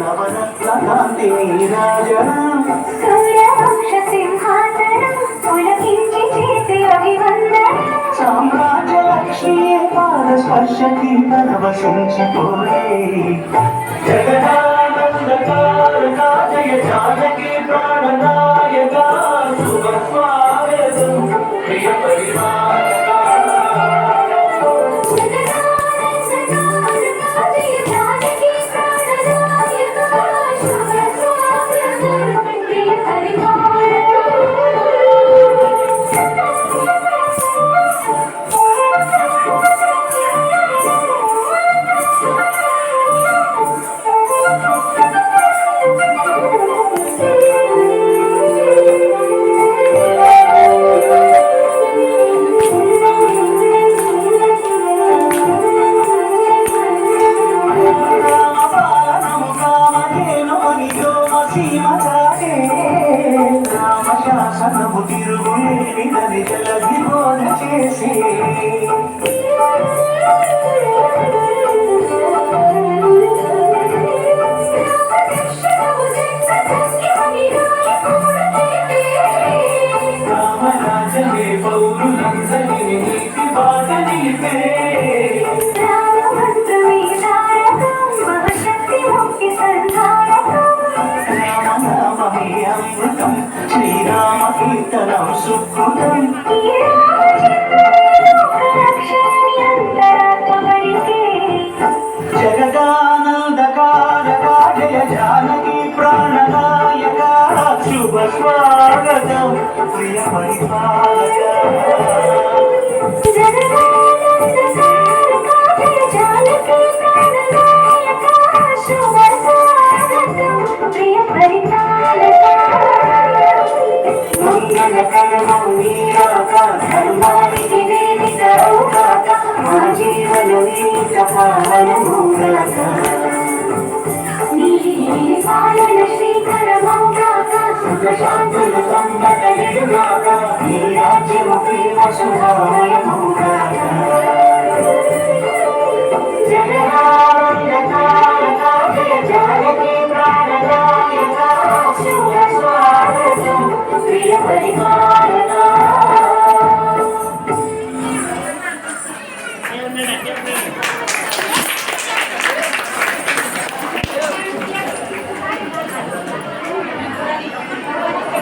నవరత్న కాంతి నీరాజనం సామ్రాజ్య పాద స్పర్శకి పరవశించిపోయే జగదా రామశాసనము తిరుగులేని దళితులకి బోధ చేసి రామరాజమే పౌరులందరినీ నీతి బాట నిలిపే రామనామమే అమృతం శ్రీరామ కీర్తనం సుకృతం. జగదానందకారక జయ జానకి ప్రాణదాయక శుభ స్వాగతం. ప్రియ పరిపాలక శాంతులు సంపదలు పావనముగాక నీ రాజ్యము ప్రేమ ¡Qué bien! ¡Qué!